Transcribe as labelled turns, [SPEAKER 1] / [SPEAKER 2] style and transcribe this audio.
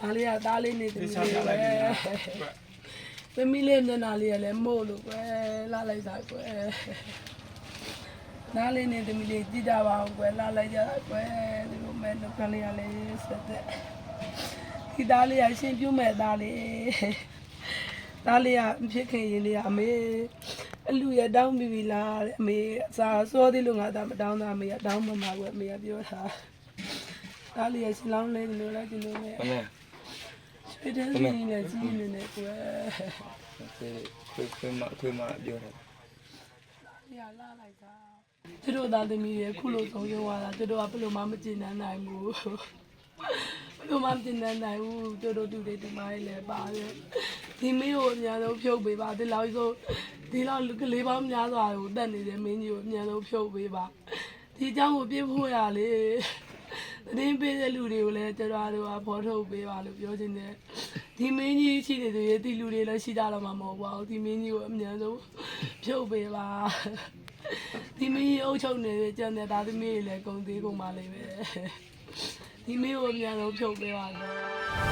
[SPEAKER 1] ဒါလေးကသားလေးနေသမီးလေးပဲသမီးလေးမျက်နှာလေးကလည်းမို့လို့ကွယ်လာလိုက်တာကွယ်သားလေးနေသမီးလေးကြည့်ကြပါအောင်ကွယ်လာလိုက်ကြတာကွယ်ဒီလိုမဲ့နှုတ်ကလေးကလည်းဆက်တဲ့ဒီသားလေးကရှင်ပြုမဲ့သားလေးသားလေးကဖြစ်ခင်ရင်လေးကအမေအလူရတောင်းပြီးပြီလားတဲ့အမေအစာစောသေးလို့ငါသာမတောင်းတာအမေကတောင်းမှမှာကွယ်အမေကပြောတာသားလေးကရှင်လောင်းလေးဒီလိုလိုက်ဒီလိုနဲ့
[SPEAKER 2] အမေ
[SPEAKER 1] ရွှေတန်းစီနဲ့ကြီးနေနေကွယ်
[SPEAKER 2] ဒီခွေခွေမခွေမပြောတယ်။
[SPEAKER 1] ရလာလိုက်တာ။သူတို့သားသမီးတွေခုလိုဆုံးရုံးလာတာသူတို့ကဘယ်လိုမှမကျင်တတ်နိုင်ဘူး။ဘယ်လိုမှမကျင်တတ်နိုင်ဘူးသူတို့တူတွေဒီမိုင်းလည်းပါတယ်။ဒီမင်းကိုအများဆုံးဖြုတ်ပေးပါဒီလောက်ဆိုဒီလောက်ကလေးပေါင်းများစွာကိုတက်နေတဲ့မင်းကြီးကိုအများဆုံးဖြုတ်ပေးပါ။ဒီအကြောင်းကိုပြဖို့ရလေ။ သတင်းပေးတဲ့လူတွေကိုလည်းကျွန်တော်တို့ကဖော်ထုတ်ပေးပါလို့ပြောချင်တယ်ဒီမင်းကြီးရှိနေသူရဲ့ဒီလူတွေလည်းရှိကြတော့မှာမဟုတ်ပါဘူးဒီမင်းကြီးကိုအမြန်ဆုံးဖြုတ်ပေးပါဒီမင်းကြီးအုပ်ချုပ်နေတဲ့ကျန်တဲ့ဒါသမီးတွေလည်းဂုံသေးကုန်ပါလိမ့်မယ်ဒီမင်းကိုအမြန်ဆုံးဖြုတ်ပေးပါတော့